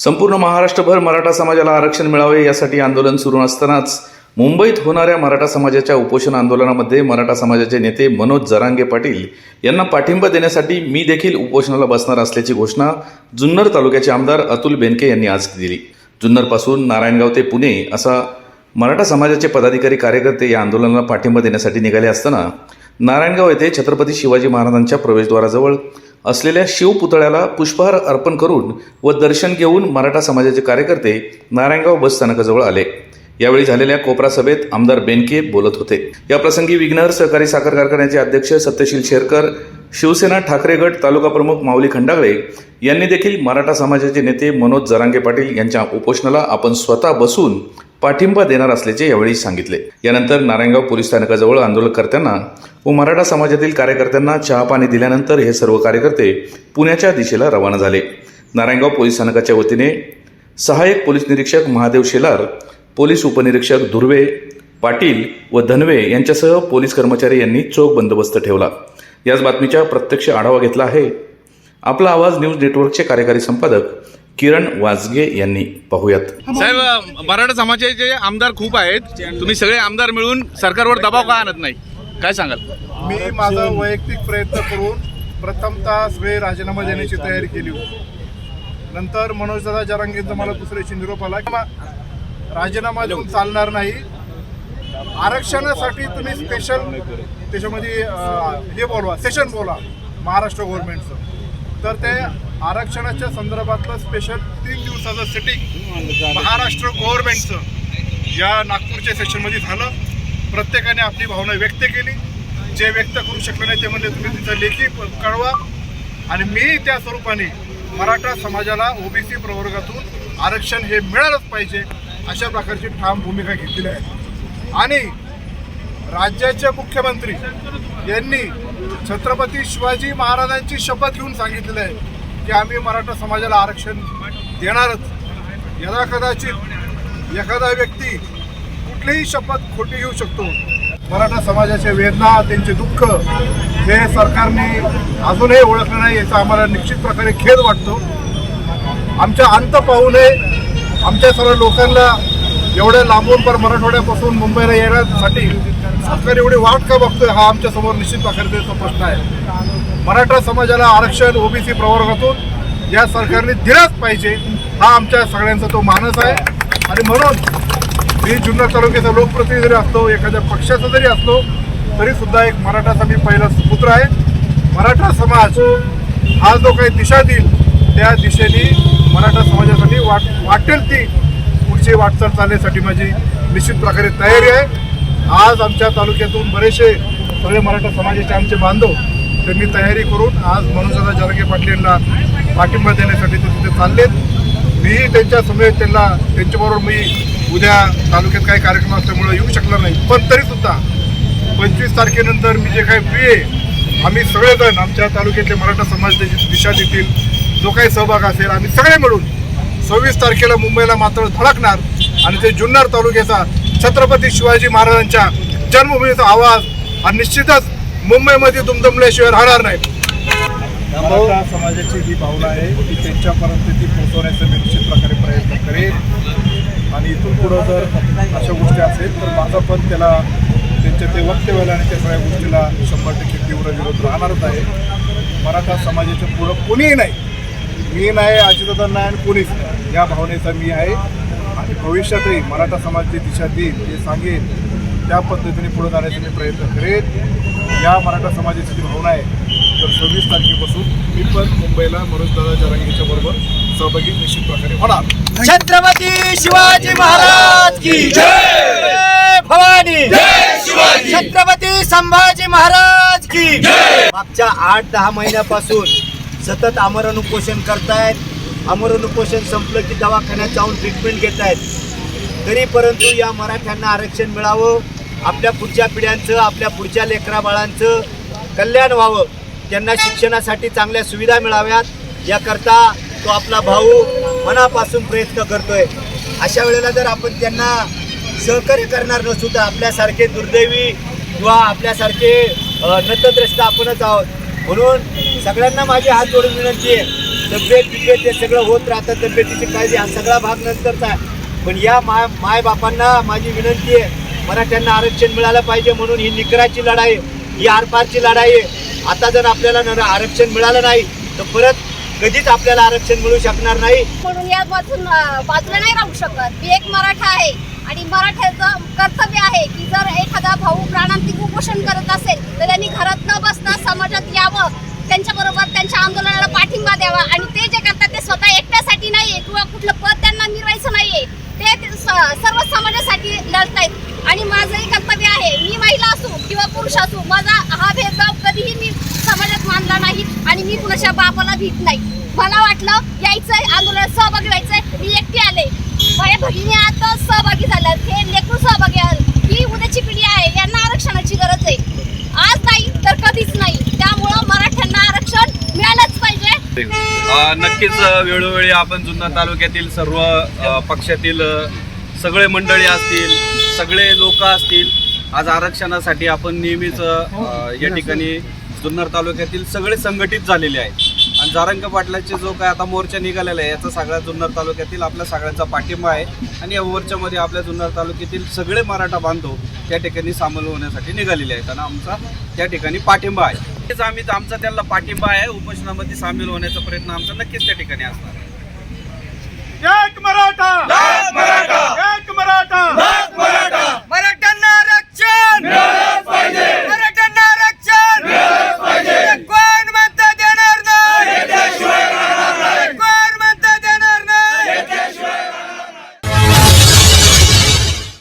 संपूर्ण महाराष्ट्रभर मराठा समाजाला आरक्षण मिळावे यासाठी आंदोलन सुरू असतानाच मुंबईत होणाऱ्या मराठा समाजाच्या उपोषण आंदोलनामध्ये मराठा समाजाचे नेते मनोज जरांगे पाटील यांना पाठिंबा देण्यासाठी मी देखील उपोषणाला बसणार असल्याची घोषणा जुन्नर तालुक्याचे आमदार अतुल बेनके यांनी आज दिली. जुन्नरपासून नारायणगाव ते पुणे असा मराठा समाजाचे पदाधिकारी कार्यकर्ते या आंदोलनाला पाठिंबा देण्यासाठी निघाले असताना नारायणगाव येथे छत्रपती शिवाजी महाराजांच्या प्रवेशद्वाराजवळ असलेल्या शिवपुतळ्याला पुष्पहार अर्पण करून व दर्शन घेऊन मराठा समाजाचे कार्यकर्ते नारायणगाव बस स्थानकाजवळ आले. यावेळी झालेल्या कोपरा सभेत आमदार बेनके बोलत होते. या प्रसंगी विघ्नहर सहकारी साखर कारखान्याचे अध्यक्ष सत्यशील शेरकर शिवसेना ठाकरे गट तालुका प्रमुख माऊली खंडागळे यांनी देखील मराठा समाजाचे नेते मनोज जरांगे पाटील यांच्या उपोषणाला आपण स्वतः बसून पाठिंबा देणार असल्याचे यावेळी सांगितले. यानंतर नारायणगाव पोलीस स्थानकाजवळ आंदोलनकर्त्यांना व मराठा समाजातील कार्यकर्त्यांना चहापाणी दिल्यानंतर हे सर्व कार्यकर्ते पुण्याच्या दिशेला रवाना झाले. नारायणगाव पोलीस स्थानकाच्या वतीने सहाय्यक पोलीस निरीक्षक महादेव शेलार पोलीस उपनिरीक्षक धुर्वे पाटील व धनवे यांच्यासह पोलीस कर्मचारी यांनी चोख बंदोबस्त ठेवला. याच बातमीचा प्रत्यक्ष आढावा घेतला आहे. आपला आवाज न्यूज नेटवर्कचे कार्यकारी संपादक किरण वाजगे यांनी पाहूयात. साहेब मराठा समाजाचे आमदार खूप आहेत. तुम्ही सगळे आमदार मिळून सरकारवर दबाव का आणत नाही? काय सांगाल? मी माझा वैयक्तिक प्रयत्न करून प्रथमतः सगळे राजीनामा देण्याची तयारी केली होती. नंतर मनोजदादा जरांगेंचा मला दुसऱ्याची निरोप आला की मा- राजीनामा देऊन चालणार नाही. आरक्षणासाठी तुम्ही स्पेशल त्याच्यामध्ये हे बोलवा सेशन बोला महाराष्ट्र गव्हर्नमेंटचं तर ते आरक्षणाच्या संदर्भातलं स्पेशल तीन दिवसाचं सिटिंग महाराष्ट्र गव्हर्नमेंटचं या नागपूरच्या सेशनमध्ये झालं. प्रत्येकाने आपली भावना व्यक्त केली. जे व्यक्त करू शकले नाही ते म्हणजे तुम्ही तिथं लेखी प- कळवा. आणि मी त्या स्वरूपाने मराठा समाजाला ओबीसी प्रवर्गातून आरक्षण हे मिळालंच पाहिजे अशा प्रकारची ठाम भूमिका घेतलेली आहे. आणि राज्याचे मुख्यमंत्री यांनी छत्रपती शिवाजी महाराजांची शपथ घेऊन सांगितलेलं आहे की आम्ही मराठा समाजाला आरक्षण देणारच. यदा कदाचित एखादा व्यक्ती कुठलीही शपथ खोटी घेऊ शकतो. मराठा समाजाच्या वेदना त्यांचे दुःख हे सरकारने अजूनही ओळखलं नाही याचा आम्हाला निश्चित प्रकारे खेद वाटतो. आमच्या अंत पाहू नये. आमच्या सर्व लोकांना एवढ्या लांबून पर मराठवाड्यापासून मुंबईला येण्यासाठी सरकार एवढी वाट का बघतोय हा आमच्यासमोर निश्चित प्रकारचा प्रश्न आहे. मराठा समाजाला आरक्षण ओबीसी प्रवर्गातून या सरकारने दिलाच पाहिजे हा आमच्या सगळ्यांचा तो मानस आहे. आणि म्हणून मी जुन्नर तालुक्याचा लोकप्रतिनिधी जरी असलो एखाद्या पक्षाचा जरी असलो तरी सुद्धा एक मराठाचा मी पहिला पुत्र आहे. मराठा समाज हा जो काही दिशा देईल त्या दिशेने मराठा समाजासाठी वाट वाटेल ती पुढची वाटचाल चालण्यासाठी माझी निश्चित प्रकारे तयारी आहे. आज आमच्या तालुक्यातून बरेचसे सगळे मराठा समाजाचे आमचे बांधव त्यांनी तयारी करून आज मनोजदा जरगे पाटील यांना पाठिंबा देण्यासाठी ते तिथे चाललेत. मीही त्यांच्या समेत त्यांना त्यांच्याबरोबर मी उद्या तालुक्यात काही कार्यक्रम असल्यामुळे येऊ शकणार नाही. पण तरीसुद्धा पंचवीस तारखेनंतर मी जे काही प्रिय आहे आम्ही सगळेजण आमच्या तालुक्यातले मराठा समाज दिशा देतील जो काही सहभाग असेल आम्ही सगळे मिळून सव्वीस तारखेला मुंबईला मात्र धडकणार आणि ते जुन्नर तालुक्याचा छत्रपती शिवाजी महाराजांच्या जन्मभूमीचा आवाज आणि निश्चितच मुंबईमध्ये दुमदमल्याशिवाय राहणार नाही. मराठा समाजाची ही भावना आहे की त्यांच्यापर्यंत ती पोहोचवण्याचा मी निश्चित प्रकारे प्रयत्न करेन. आणि इथून पुढं जर अशा गोष्टी असेल तर माझा पण त्याला त्यांच्या ते वक्तव्याला आणि त्या सगळ्या गोष्टीला शंभर टक्के तीव्र विरोध राहणारच आहे. मराठा समाजाच्या पुढं कुणीही नाही. मी नाही अजितदादा नाही आणि कोणीच नाही. या भावनेचा मी आहे. आणि भविष्यातही मराठा समाजाची दिशा देईल जे सांगेल त्या पद्धतीने पुढे जाण्याचा मी प्रयत्न करेन. या मराठा समाजाची जी भावना आहे तर सव्वीस तारखेपासून मी पण मुंबईला मनोजदादा जरांगीच्या बरोबर सहभागी निश्चित प्रकारे होणार. छत्रपती शिवाजी महाराज की जय! भवानी! छत्रपती संभाजी महाराज की मागच्या आठ दहा महिन्यापासून सतत आमरण उपोषण करतायत. आमरण उपोषण संपलं की दवाखान्यात जाऊन ट्रीटमेंट घेत आहेत तरी परंतु या मराठ्यांना आरक्षण मिळावं आपल्या पुढच्या पिढ्यांचं आपल्या पुढच्या लेकरा बाळांचं कल्याण व्हावं. त्यांना शिक्षणासाठी चांगल्या सुविधा मिळाव्यात. याकरता तो आपला भाऊ मनापासून प्रयत्न करतोय. अशा वेळेला जर आपण त्यांना सहकार्य करणार नसू तर आपल्यासारखे दुर्दैवी किंवा आपल्यासारखे अ, नतद्रष्ट आपणच आहोत. म्हणून सगळ्यांना माझी हात जोडून विनंती आहे. तब्येत बिब्येत हे सगळं होत राहतं तब्येतीची काळजी हा सगळा भाग नंतरचा आहे. पण या माय मायबापांना माझी विनंती आहे मराठ्यांना आरक्षण मिळालं पाहिजे म्हणून ही निकराची लढाई आहे ही आरपारची लढाई आहे. आता जर आपल्याला न- आरक्षण मिळालं नाही तर परत कधीच आपल्याला आरक्षण मिळू शकणार नाही. म्हणून यापासून अं, बाजूला नाही राहू शकत. मी एक मराठा आहे आणि मराठ्याचं कर्तव्य आहे की जर एखादा भाऊ प्राणांतिक उपोषण करत असेल तर त्यांनी घरात न बसता समाजात यावं त्यांच्याबरोबर त्यांच्या आंदोलनाला पाठिंबा द्यावा आणि ते जे करतात ते स्वतः एकट्यासाठी नाहीये किंवा कुठलं पद त्यांना मिळवायचं नाहीये ते सर्वसामान्यासाठी सर्व समाजासाठी लढतायत आणि माझंही कर्तव्य आहे मी महिला असू किंवा पुरुष असू माझा हा भेदभाव कधीही मी समाजात मानला नाही आणि मी कुणाच्या बापाला भीत नाही. मला वाटलं यायचंय आंदोलनात सहभागी व्हायचंय. मी एकटी आले. माझ्या भगिनी आता सहभागी झाल्या हे लेकरू सहभागी आहेत. ही उद्याची पिढी आहे. यांना आरक्षणाची गरज आहे. आज नाही तर कधीच नाही. त्यामुळं मराठ्यांना आरक्षण मिळालंच पाहिजे. नक्कीच वेळोवेळी आपण जुन्नर तालुक्यातील सर्व पक्षातील सगळे मंडळी असतील सगळे लोक असतील आज आरक्षणासाठी आपण नेहमीच या ठिकाणी जुन्नर तालुक्यातील सगळे संघटित झालेले आहेत. आणि जारंग पाटलाचे जो काय आता मोर्चा निघालेला आहे याचा सगळ्या जुन्नर तालुक्यातील आपल्या सगळ्यांचा पाठिंबा आहे. आणि या मोर्चामध्ये आपल्या जुन्नर तालुक्यातील सगळे मराठा बांधव त्या ठिकाणी सामील होण्यासाठी निघालेले आहेत. आणि आमचा त्या ठिकाणी पाठिंबा आहे. तेच आम्ही आमचा त्यांना पाठिंबा आहे उपोषणामध्ये सामील होण्याचा प्रयत्न आमचा नक्कीच त्या ठिकाणी असणार आहे. एक मराठा! एक मराठा! एक मराठा!